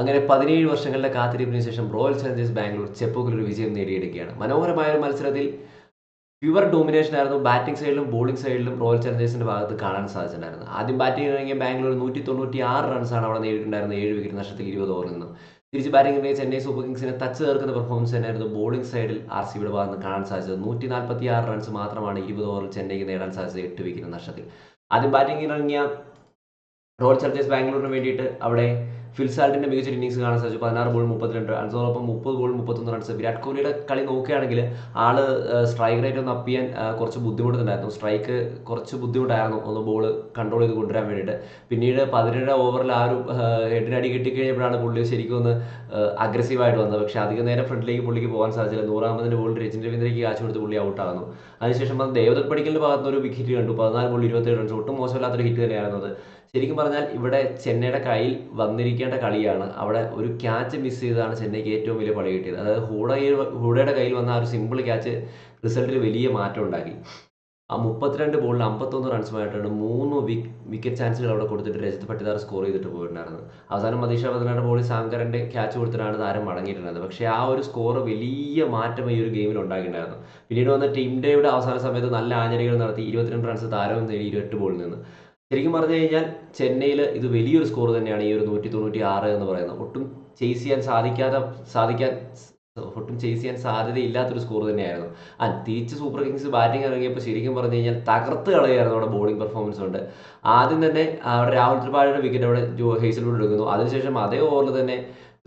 അങ്ങനെ പതിനേഴ് വർഷങ്ങളുടെ കാത്തിരിപ്പിന് ശേഷം റോയൽ ചലഞ്ചേഴ്സ് ബാംഗ്ലൂർ ചെപ്പോക്കിൽ ഒരു വിജയം നേടിയെടുക്കുകയാണ്. മനോഹരമായ ഒരു മത്സരത്തിൽ പ്യുവർ ഡോമിനേഷൻ ആയിരുന്നു. ബാറ്റിംഗ് സൈഡിലും ബോളിംഗ് സൈഡിലും റോയൽ ചലഞ്ചേഴ്സിന്റെ ഭാഗത്ത് കാണാൻ സാധിച്ചിട്ടുണ്ടായിരുന്നു ആദ്യം ബാറ്റിംഗ് ഇറങ്ങിയ ബാംഗ്ലൂർ നൂറ്റി തൊണ്ണൂറ്റി ആറ് റൺസാണ് അവിടെ നേടിയിട്ടുണ്ടായിരുന്നത്. ഏഴ് വിക്കറ്റ് നഷ്ടത്തിൽ ഇരുപത് ഓവറിൽ നിന്നും. തിരിച്ച് ബാറ്റിംഗ് ഇറങ്ങിയ ചെന്നൈ സൂപ്പർ കിങ്സിനെ ടച്ച് ചേർക്കുന്ന പെർഫോമൻസ് തന്നെയായിരുന്നു ബോളിംഗ് സൈഡിൽ ആർ സി ബിയുടെ ഭാഗത്ത് കാണാൻ സാധിച്ചത്. നൂറ്റി നാൽപ്പത്തി ആറ് റൺസ് മാത്രമാണ് ഇരുപത് ഓവറിൽ ചെന്നൈക്ക് നേടാൻ സാധിച്ചത് എട്ട് വിക്കറ്റ് നഷ്ടത്തിൽ. ആദ്യം ബാറ്റിംഗ് ഇറങ്ങിയ റോയൽ ചലഞ്ചേഴ്സ് ബാംഗ്ലൂരിന് വേണ്ടിയിട്ട് അവിടെ ഫിൽസാൾട്ടിന്റെ മികച്ച ഇന്നിങ്സ് കാണാൻ സാധിച്ചു. പതിനാറ് ബോൾ മുപ്പത്തിരണ്ട് റൺസോടൊപ്പം മുപ്പത് ബോൾ മുപ്പത്തൊന്ന് റൺസ് വിരാട് കോഹ്ലിയുടെ കളി നോക്കുകയാണെങ്കിൽ ആൾ സ്ട്രൈക്ക് റേറ്റ് ഒന്ന് അപ്പ് ചെയ്യാൻ കുറച്ച് ബുദ്ധിമുട്ടുണ്ടായിരുന്നു. സ്ട്രൈക്ക് കുറച്ച് ബുദ്ധിമുട്ടായിരുന്നു ഒന്ന് ബോൾ കൺട്രോൾ ചെയ്ത് കൊണ്ടുവരാൻ വേണ്ടിയിട്ട്. പിന്നീട് പതിനേഴ് ഓവറിൽ ആ ഒരു ഹെഡിനടി കിട്ടിക്കഴിഞ്ഞപ്പോഴാണ് പുള്ളി ശരിക്കും ഒന്ന് അഗ്രസീവായിട്ട് വന്നത്. പക്ഷേ അധികം നേരം ഫ്രണ്ടിലേക്ക് പുള്ളിക്ക് പോകാൻ സാധിച്ചില്ല. നൂറാമതിന്റെ ബോൾ രജിൻ രവീന്ദ്രയ്ക്ക് കാശ് കൊടുത്ത് പുള്ളി ഔട്ടാകുന്നു അതിനുശേഷം വന്ന് ദേവദത്ത് പടിക്കലിന്റെ ഭാഗത്ത് ഒരു വിക്കറ്റ് കണ്ടു. പതിനാല് ബോൾ ഇരുപത്തേഴ് റൺസ് ഒട്ടും മോശമില്ലാത്തൊരു ഹിറ്റ് തന്നെയായിരുന്നു അത്. ശരിക്കും പറഞ്ഞാൽ ഇവിടെ ചെന്നൈയുടെ കയ്യിൽ വന്നിരിക്കേണ്ട കളിയാണ്. അവിടെ ഒരു ക്യാച്ച് മിസ് ചെയ്താണ് ചെന്നൈക്ക് ഏറ്റവും വലിയ പണി കിട്ടിയത്. അതായത് ഹൂഡയിൽ ഹൂഡയുടെ കയ്യിൽ വന്ന ആ ഒരു സിമ്പിൾ ക്യാച്ച് റിസൾട്ടിൽ വലിയ മാറ്റം ഉണ്ടാക്കി. ആ മുപ്പത്തിരണ്ട് ബോളിൽ അമ്പത്തൊന്ന് റൺസുമായിട്ടാണ് മൂന്ന് വിക് വിക്കറ്റ് ചാൻസുകൾ അവിടെ കൊടുത്തിട്ട് രജത് പട്ടിദാർ സ്കോർ ചെയ്തിട്ട് പോയിട്ടുണ്ടായിരുന്നത്. അവസാനം മതീഷ പതിനാറ് ബോളിൽ സാങ്കറിന്റെ ക്യാച്ച് കൊടുത്തിട്ടാണ് താരം മടങ്ങിയിട്ടുണ്ടായത് പക്ഷേ ആ ഒരു സ്കോർ വലിയ മാറ്റം ഈ ഒരു ഗെയിമിൽ ഉണ്ടാക്കിയിട്ടുണ്ടായിരുന്നു. പിന്നീട് വന്ന ടീം ഡേയുടെ അവസാന സമയത്ത് നല്ല ആഞ്ഞടികൾ നടത്തി ഇരുപത്തിരണ്ട് റൺസ് താരവും നേടി ഇരുപത്തെട്ട് ബോളിൽ നിന്ന്. ശരിക്കും പറഞ്ഞു കഴിഞ്ഞാൽ ചെന്നൈയിൽ ഇത് വലിയൊരു സ്കോർ തന്നെയാണ് ഈ ഒരു നൂറ്റി തൊണ്ണൂറ്റി ആറ് എന്ന് പറയുന്നത്. ഒട്ടും ചേസ് ചെയ്യാൻ സാധിക്കാതെ സാധിക്കാൻ ഒട്ടും ചേസ് ചെയ്യാൻ സാധ്യതയില്ലാത്തൊരു സ്കോർ തന്നെയായിരുന്നു. ആ തിരിച്ച് സൂപ്പർ കിങ്സ് ബാറ്റിംഗ് ഇറങ്ങിയപ്പോൾ ശരിക്കും പറഞ്ഞു കഴിഞ്ഞാൽ തകർത്ത് കളയായിരുന്നു അവിടെ ബോളിംഗ് പെർഫോമൻസ് ഉണ്ട് ആദ്യം തന്നെ അവിടെ രാഹുൽ ത്രിപാഠിയുടെ വിക്കറ്റ് അവിടെ ജോ ഹേസൽവുഡ് എടുക്കുന്നു. അതിനുശേഷം അതേ ഓവറിൽ തന്നെ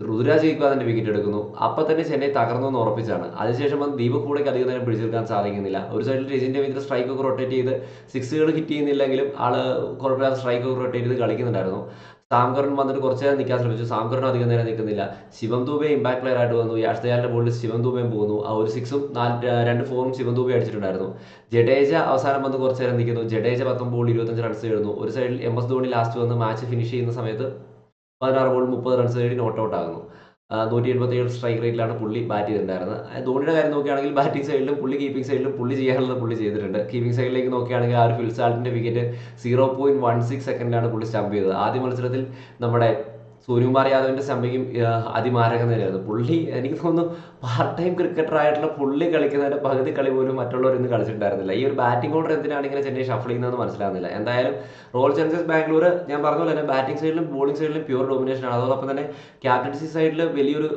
ഋതുരാജ് ഗെയ്ക്വാദിന്റെ വിക്കറ്റ് എടുക്കുന്നു. അപ്പൊ തന്നെ ചെന്നൈ തകർന്നു എന്ന് ഉറപ്പിച്ചാണ്. അതിനുശേഷം വന്ന് ദീപക് കൂടെക്ക് അധികം നേരം പിടിച്ചെടുക്കാൻ സാധിക്കുന്നില്ല. ഒരു സൈഡിൽ രജിൻ രവീന്ദ്ര സ്ട്രൈക്ക് ഒക്കെ റൊട്ടേറ്റ് ചെയ്ത് സിക്സുകൾ ഹിറ്റ് ചെയ്യുന്നില്ലെങ്കിലും ആൾ കുഴപ്പമില്ലാത്ത സ്ട്രൈക്ക് ഒക്കെ റൊട്ടേറ്റ് ചെയ്ത് കളിക്കുന്നുണ്ടായിരുന്നു. സാംകറിൻ വന്നിട്ട് കുറച്ച് നേരം നിൽക്കാൻ ശ്രമിച്ചു. സാംകറിൻ അധികം നേരം നിൽക്കുന്നില്ല. ശിവം ദൂബെ ഇമ്പാക്ട് പ്ലെയർ ആയിട്ട് വന്നു. യാഷ് ദയാലിന്റെ ബോളിൽ ശിവം ദൂബയും പോകുന്നു. ആ ഒരു സിക്സും നാല് രണ്ട് ഫോറും ശിവം ദൂബെ അടിച്ചിട്ടുണ്ടായിരുന്നു. ജഡേജ അവസാനം വന്ന് കുറച്ച് നേരം നിൽക്കുന്നു. ജഡേജ പത്തൊമ്പത് ബോൾ ഇരുപത്തഞ്ച് റൺസ് എഴുതുന്നു. ഒരു സൈഡിൽ എം എസ് ധോണി ലാസ്റ്റ് വന്ന് മാച്ച് ഫിനിഷ് ചെയ്യുന്ന സമയത്ത് പതിനാറ് ബോൾ മുപ്പത് റൺസ് നേടി നോട്ട് ഔട്ട് ആകുന്നു. നൂറ്റി എൺപത്തി ഏഴ് സ്ട്രൈക്ക് റേറ്റിലാണ് പുള്ളി ബാറ്റ് ചെയ്തിട്ടുണ്ടായിരുന്നത്. ധോണിയുടെ കാര്യം നോക്കുകയാണെങ്കിൽ ബാറ്റിംഗ് സൈഡിലും പുള്ളി കീപ്പിംഗ് സൈഡിലും പുള്ളി ചെയ്യാനുള്ളത് പുള്ളി ചെയ്തിട്ടുണ്ട്. കീപ്പിംഗ് സൈഡിലേക്ക് നോക്കുകയാണെങ്കിൽ ആ ഒരു ഫിൽസാൾട്ടിന്റെ wicket zero point one six സെക്കൻഡിലാണ് പുള്ളി സ്റ്റംപ് ചെയ്തത്. ആദ്യ മത്സരത്തിൽ നമ്മുടെ സൂര്യകുമാർ യാദവിന്റെ സമയം അതിമാരക നിലയാണ് പുള്ളി എനിക്ക് തോന്നുന്നു പാർട്ട് ടൈം ക്രിക്കറ്റർ ആയിട്ടുള്ള പുള്ളി കളിക്കുന്നതിന്റെ പകുതി കളി പോലും മറ്റുള്ളവർ ഇന്ന് കളിച്ചിട്ടുണ്ടായിരുന്നില്ല. ഈ ഒരു ബാറ്റിംഗ് ഓർഡർ എന്തിനാണ് ഇങ്ങനെ ചെന്നൈ ഷഫിൾ ചെയ്യുന്നതെന്ന് മനസ്സിലാകുന്നില്ല എന്തായാലും റോയൽ ചലഞ്ചേഴ്സ് ബാംഗ്ലൂർ ഞാൻ പറഞ്ഞ പോലെ തന്നെ ബാറ്റിംഗ് സൈഡിലും ബോളിംഗ് സൈഡിലും പ്യൂർ ഡോമിനേഷൻ ആണ്. അതോടൊപ്പം തന്നെ ക്യാപ്റ്റൻസി സൈഡിൽ വലിയൊരു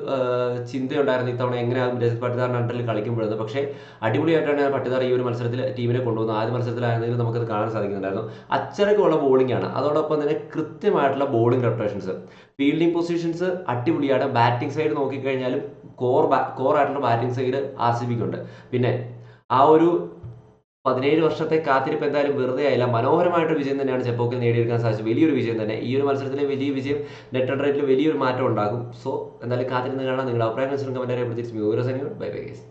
ചിന്തയുണ്ടായിരുന്നു ഇത്തവണ എങ്ങനെയാകും രജിത് പട്ടിദാർ അണ്ടറിൽ കളിക്കുമ്പോഴെന്ന്. പക്ഷേ അടിപൊളിയായിട്ടാണ് പട്ടിദാർ ഈ ഒരു മത്സരത്തിൽ ടീമിനെ കൊണ്ടുവന്നത്. ആദ്യ മത്സരത്തിലായിരുന്നെങ്കിലും നമുക്കത് കാണാൻ സാധിക്കുന്നുണ്ടായിരുന്നു. അച്ചടക്കമുള്ള ബോളിംഗ് ആണ്. അതോടൊപ്പം തന്നെ കൃത്യമായിട്ടുള്ള ബോളിംഗ് റെപ്രേഷൻസ് ഫീൽഡിംഗ് പൊസിഷൻസ് അടിപൊളിയാണ്. ബാറ്റിംഗ് സൈഡ് നോക്കിക്കഴിഞ്ഞാലും കോർ കോർ ആയിട്ടുള്ള ബാറ്റിംഗ് സൈഡ് ആർ സി ബിക്ക് ഉണ്ട് പിന്നെ ആ ഒരു പതിനേഴ് വർഷത്തെ കാത്തിരിപ്പ് എന്തായാലും വെറുതെ ആയില്ല. മനോഹരമായിട്ട് വിജയം തന്നെയാണ് ചെപ്പോക്കിൽ നേടിയെടുക്കാൻ സാധിച്ചത്. വലിയൊരു വിജയം തന്നെ. ഈ ഒരു മത്സരത്തിലെ വലിയ വിജയം നെറ്റ് റേറ്റിൽ വലിയൊരു മാറ്റം ഉണ്ടാകും. സോ എന്തായാലും കാത്തിരുന്ന് കാണാൻ നിങ്ങളുടെ അഭിപ്രായം കമന്റ് അറിയപ്പെടുത്തിയിട്ട് ബൈ ബൈ ഗൈസ്